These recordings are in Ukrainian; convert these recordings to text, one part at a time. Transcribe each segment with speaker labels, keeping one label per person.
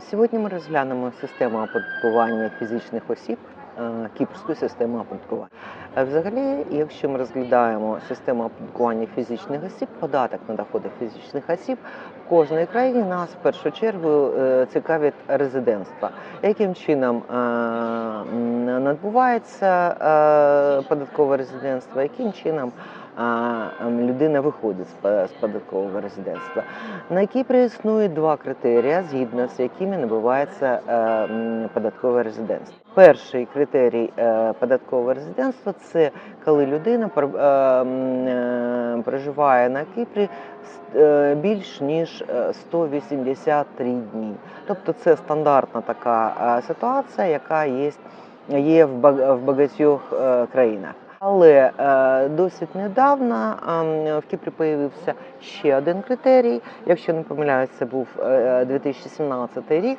Speaker 1: Сьогодні ми розглянемо систему оподаткування фізичних осіб, е, кіпрську систему оподаткування. Е, Взагалі, якщо ми розглядаємо систему оподаткування фізичних осіб, податок на доходи фізичних осіб в кожної країні нас в першу чергу е, цікавить резидентство. Яким чином надбувається е, податкове резидентство, яким чином ем, людина виходить з податкового резидентства. На Кіпрі існує два критерії, згідно з якими набувається е, податкове резидентство. Перший критерій е, податкового резидентства це коли людина е, е, проживає на Кіпрі е, більш ніж е, 183 дні. Тобто це стандартна така е, ситуація, яка є, є в баг- в багатьох е, країнах. Але е, досить недавно е, в Кіпрі появився ще один критерій. Якщо не помиляюсь, це був е, 2017 рік,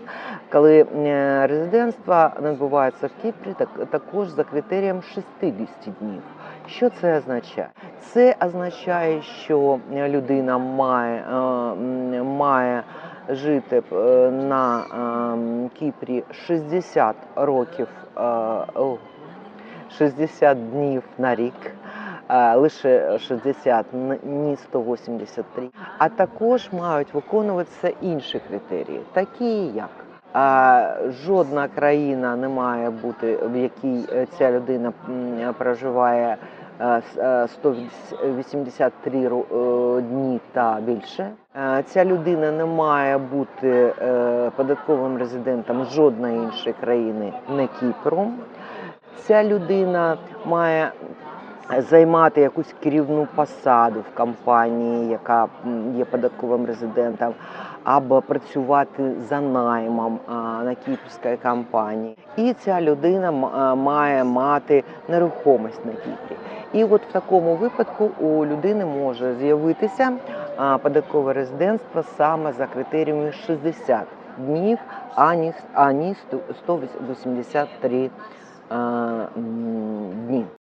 Speaker 1: коли е, резидентство надбувається в Кіпрі так, також за критерієм 60 днів. Що це означає? Це означає, що людина має, е, має жити е, на е, Кіпрі 60 років. е, 60 днів на рік, е, лише 60, н- ні 183. А також мають виконуватися інші критерії, такі як е, жодна країна не має бути, в якій е, ця людина проживає е, е, 183 ро- е, дні та більше. Е, Ця людина не має бути е, податковим резидентом жодної іншої країни, не Кіпру ця людина має займати якусь керівну посаду в компанії, яка є податковим резидентом, або працювати за наймом на кіпрській компанії. І ця людина має мати нерухомість на Кіпрі. І от в такому випадку у людини може з'явитися податкове резидентство саме за критеріями 60 днів, ані, ані 183 а, м, дні.